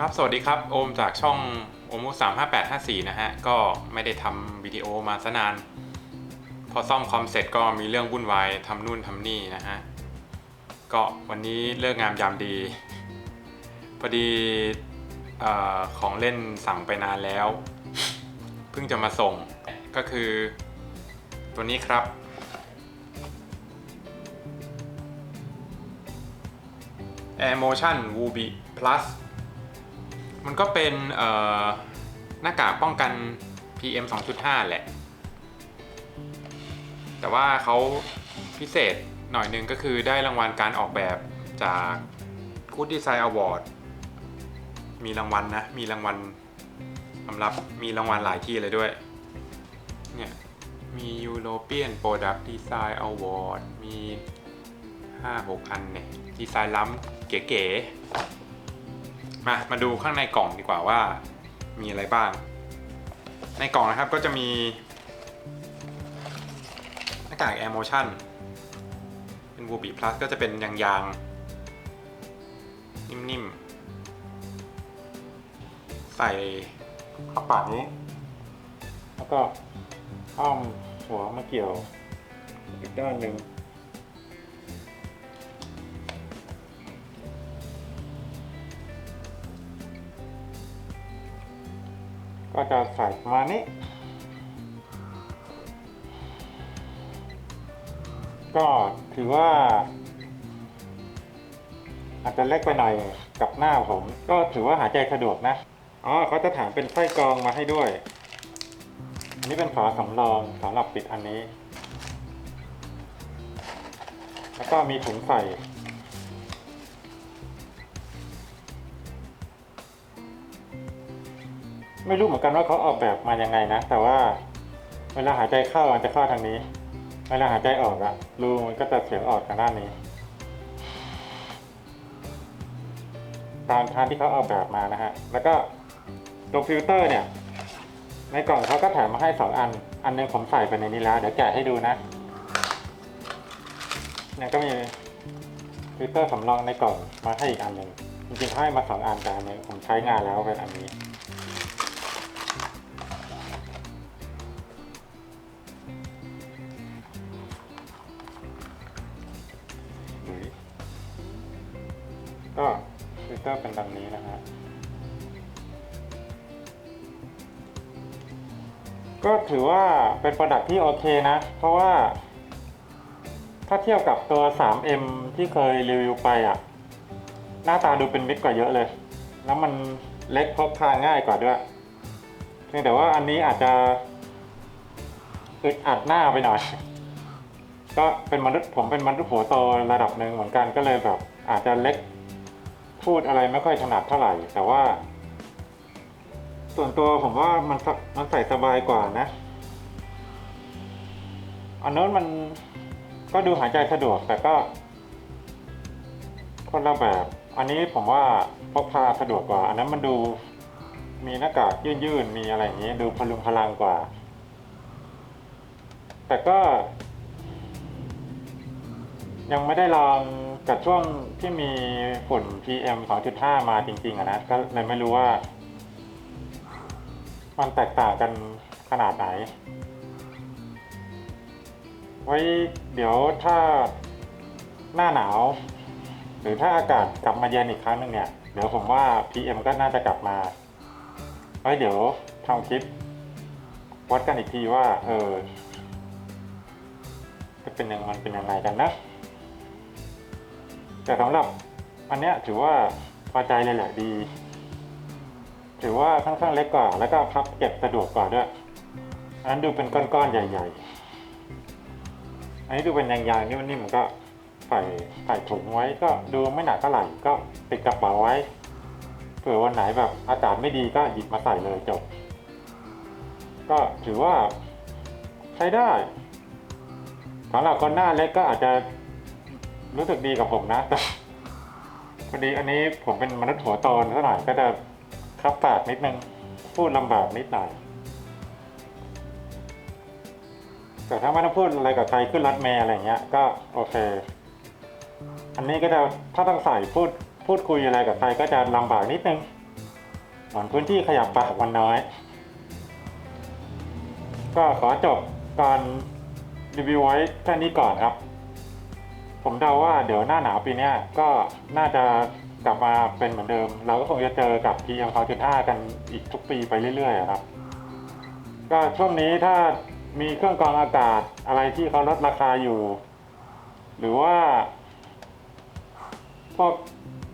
ครับ สวัสดีครับ โอมจากช่องโอมุสามห้าแปดห้าสี่นะฮะ ก็ไม่ได้ทำวิดีโอมาซะนาน พอซ่อมคอมเสร็จก็มีเรื่องวุ่นวายทำนู่นทำนี่นะฮะ ก็วันนี้เลิกงามยามดี พอดีออของเล่นสั่งไปนานแล้ว เพิ่งจะมาส่ง ก็คือตัวนี้ครับ Air Motion Wubi Plus มันก็เป็นหน้ากากป้องกัน PM 2.5 แหละ แต่ว่าเขาพิเศษหน่อยหนึงก็คือได้รางวัลการออกแบบจาก Good Design Award มีรางวัลนะ มีรางวัลสำหรับมีรางวัลหลายที่เลยด้วย เนี่ย มี European Product Design Award มี 5-6 อันเนี่ย ดีไซน์ล้ำเก๋ๆ มา มาดูข้างในกล่องดีกว่าว่า มีอะไรบ้าง ในกล่องนะครับก็จะมีหน้ากาก Air Motion เป็น w o b i Plus ก็จะเป็นยางๆ นิ่มๆ ใส่ขับปากนี้แล้วก็อ้อมหัวมาเกี่ยวอีกด้านหนึ่ง ก็จะใส่ประมาณนี้ ก็ถือว่า อาจจะเล็กไปหน่อยกับหน้าผม ก็ถือว่าหายใจสะดวกนะ อ๋อเขาจะถามเป็นไส้กรองมาให้ด้วย อันนี้เป็นฝาสำรองสำหรับปิดอันนี้ แล้วก็มีถุงใส่ ไม่รู้เหมือนกันว่าเขาออกแบบมายังไงนะ แต่ว่าเวลาหายใจเข้ามันจะเข้าทางนี้ เวลาหายใจออกอะรูมันก็จะเสียงออกทางด้านนี้ ตามทางที่เขาออกแบบมานะฮะ แล้วก็ตัวฟิลเตอร์เนี่ย ในกล่องเขาก็แถมมาให้สองอัน อันหนึงผมใส่ไปในนี้แล้ว เดี๋ยวแกะให้ดูนะเนี่ยก็มีฟิลเตอร์สำรองในกล่องมาให้อีกอันหนึ่งจริงๆเขาให้มาสองอันแต่อันหนึงผมใช้งานแล้วเป็นอันนี้ ฟิลเตอร์เป็นแบบนี้นะฮะก็ถือว่าเป็นประดักที่โอเคนะ เพราะว่า ถ้าเทียบกับตัว 3M ที่เคยรีวิวไปอะ หน้าตาดูเป็นมิตรกว่าเยอะเลย แล้วมันเล็กพกพาง่ายกว่าด้วยเพียงแต่ว่าอันนี้อาจจะอึดอัดหน้าไปหน่อย ก็เป็นมนุษย์ผมเป็นมนุษย์หัวโตระดับหนึ่งเหมือนกันก็เลยแบบ อาจจะเล็ก พูดอะไรไม่ค่อยถนัดเท่าไหร่ แต่ว่า ส่วนตัวผมว่ามันมันใส่สบายกว่านะ อันนู้นมันก็ดูหายใจสะดวกแต่ก็ คนละแบบ อันนี้ผมว่าพกพาสะดวกกว่า อันนั้นมันดูมีหน้ากากยืดๆมีอะไรอย่างนี้ ดูพลุงพลังกว่า แต่ก็ ยังไม่ได้ลอง กับช่วงที่มีฝุ่น PM 2.5 มาจริงๆอะนะก็เลยไม่รู้ว่า มันแตกต่างกันขนาดไหน ไว้เดี๋ยวถ้าหน้าหนาว หรือถ้าอากาศกลับมาเย็นอีกครั้งหนึ่งเนี่ย เดี๋ยวผมว่า PM ก็น่าจะกลับมา ไว้เดี๋ยวทำคลิป วัดกันอีกทีว่า เออจะเป็นยังมันเป็นยังไงกันนะ แต่สำหรับอันเนี้ยถือว่าพอใจเลยแหละดี ถือว่าค่อนข้างเล็กกว่า แล้วก็พับเก็บสะดวกกว่าด้วยอันนั้นดูเป็นก้อนๆใหญ่ๆ อันนี้ดูเป็นยางๆนิ่มๆก็ใส่ใส่ถุงไว้ก็ดูไม่หนักเท่าไหร่ก็ติดกระเป๋าไว้เผื่อวันไหนแบบอากาศไม่ดีก็หยิบมาใส่เลยจบ ก็ถือว่าใช้ได้สำหรับคนหน้าเล็กก็อาจจะ รู้สึกดีกับผมนะแต่พอดีอันนี้ผมเป็นมนุษย์หัวโตนซะหน่อยก็จะคับปากนิดนึง พูดลำบากนิดหน่อย แต่ถ้าไม่ต้องพูดอะไรกับใครขึ้นรถเมล์อะไรเงี้ย ก็โอเค อันนี้ก็จะถ้าต้องใส่พูดพูดคุยอะไรกับใครก็จะลำบากนิดนึงมือนพื้นที่ขยับปากมันน้อย ก็ขอจบการรีวิวไว้แค่นี้ก่อนครับ ผมเดาว่าเดี๋ยวหน้าหนาวปีเนี้ยก็น่าจะกลับมาเป็นเหมือนเดิม เราก็คงจะเจอกับ PM 2.5 กันอีกทุกปีไปเรื่อยๆครับ ก็ช่วงนี้ถ้ามีเครื่องกรองอากาศอะไรที่เขาลดราคาอยู่ หรือว่า พวก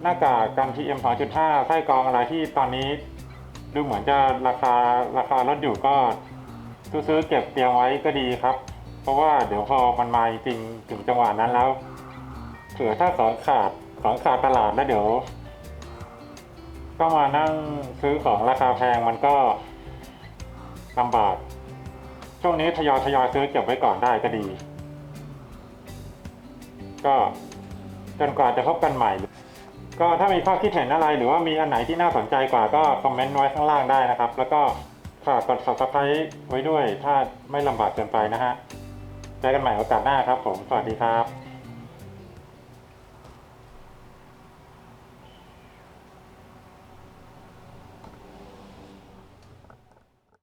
หน้ากากกัน PM 2.5ไส้กรองอะไรที่ตอนนี้ ดูเหมือนจะราคาราคาลดอยู่ก็ซื้อเก็บเตรียมไว้ก็ดีครับ เพราะว่าเดี๋ยวพอมันมาจริงถึงจังหวะนั้นแล้ว เผื่อถ้าของขาดของขาดตลาดแล้วเดี๋ยว ก็มานั่งซื้อของราคาแพงมันก็ลำบาก ช่วงนี้ทยอยทยอยซื้อเก็บไว้ก่อนได้ก็ดี ก็จนกว่าจะพบกันใหม่ ก็ถ้ามีข้อคิดเห็นอะไร หรือว่ามีอันไหนที่น่าสนใจกว่าก็คอมเมนต์ไว้ข้างล่างได้นะครับ แล้วก็ฝากกด subscribe ไว้ด้วย ถ้าไม่ลำบากเกินไปนะฮะเจอกันใหม่โอกาสหน้าครับผม สวัสดีครับ